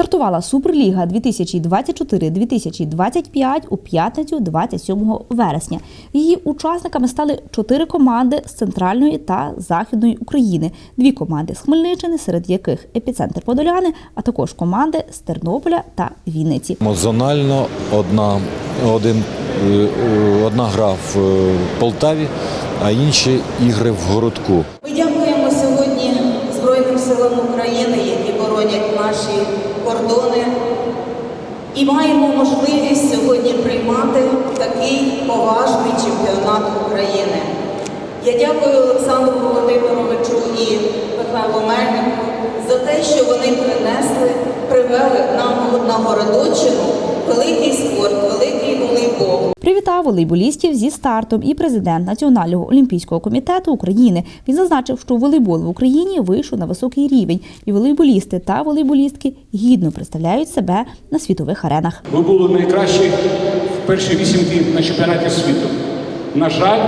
Стартувала Суперліга 2024-2025 у п'ятницю 27 вересня. Її учасниками стали чотири команди з центральної та західної України, дві команди з Хмельниччини, серед яких епіцентр Подоляни, а також команди з Тернополя та Вінниці. Зонально одна, один, е, одна гра в е, Полтаві, а інші ігри в городку. Ми дякуємо сьогодні Збройним силам України, які боронять наші кордони, і маємо можливість сьогодні приймати такий поважний чемпіонат України. Я дякую Олександру Володимировичу і Михайлу Мельнику за те, що вони принесли, привели нам на Городочину Привітав волейболістів зі стартом і президент Національного олімпійського комітету України. Він зазначив, що волейбол в Україні вийшов на високий рівень, і волейболісти та волейболістки гідно представляють себе на світових аренах. Ви були найкращі в першій вісімки на чемпіонаті світу. На жаль,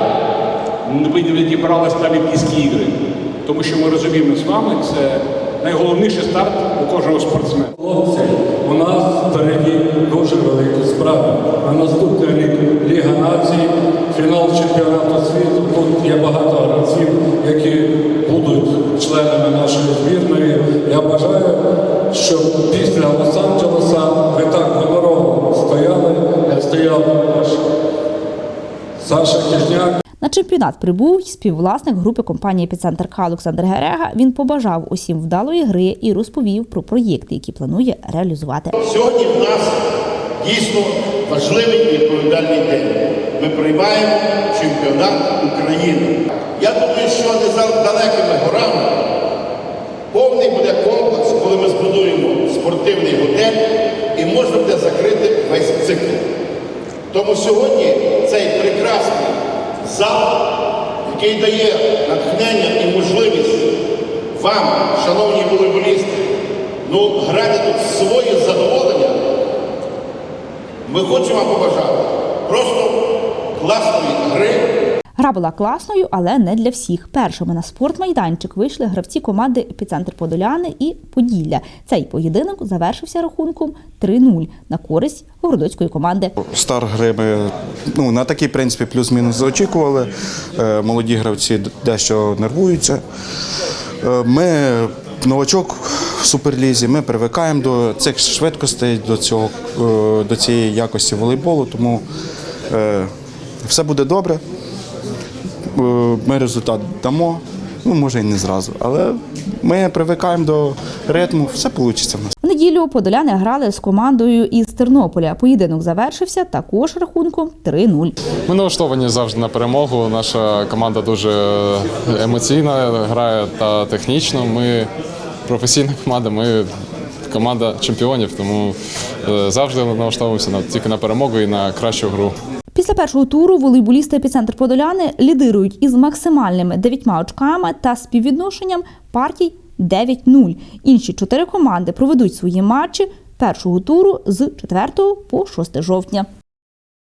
ви не відібрались на Олімпійські ігри, тому що ми розуміємо з вами, це найголовніший старт у кожного спортсмена. Фінал чемпіонату світу. Тут є багато гравців, які будуть членами нашої збірної. Я бажаю, щоб після Лос-Анджелеса ви так гонорово стояли, як стояв наш Саша Кижняк. На чемпіонат прибув співвласник групи компанії «Епіцентр К» Олександр Герега. Він побажав усім вдалої гри і розповів про проєкти, які планує реалізувати. Сьогодні в нас дійсно важливий і відповідальний день. Ми приймаємо чемпіонат України. Я думаю, що не за далекими горами повний буде комплекс, коли ми збудуємо спортивний готель і можна буде закрити весь цикл. Тому сьогодні цей прекрасний зал, який дає натхнення і можливість вам, шановні волейболісти, ну, грати тут своє задоволення, ми хочемо вам побажати просто класної гри. Гра була класною, але не для всіх. Першими на спортмайданчик вийшли гравці команди «Епіцентр Подоляни» і Поділля. Цей поєдинок завершився рахунком 3-0 на користь городоцької команди. Старт гри ми ну, на такий принципі плюс-мінус заочікували. Е, Молоді гравці дещо нервуються. Е, Ми новачок в суперлізі, ми привикаємо до цих швидкостей, до, цього, е, до цієї якості волейболу, тому е, все буде добре. Е, Ми результат дамо. Ну, може і не зразу, але ми привикаємо до ритму, все вийде в нас. В неділю подоляни грали з командою із Тернополя. Поєдинок завершився також рахунком 3-0. Ми налаштовані завжди на перемогу. Наша команда дуже емоційна, грає та технічно. Ми професійна команда, ми команда чемпіонів, тому е, завжди налаштовуємося на, тільки на перемогу і на кращу гру. Після першого туру волейболісти епіцентр Подоляни лідирують із максимальними дев'ятьма очками та співвідношенням партій 9-0. Інші чотири команди проведуть свої матчі першого туру з 4 по 6 жовтня.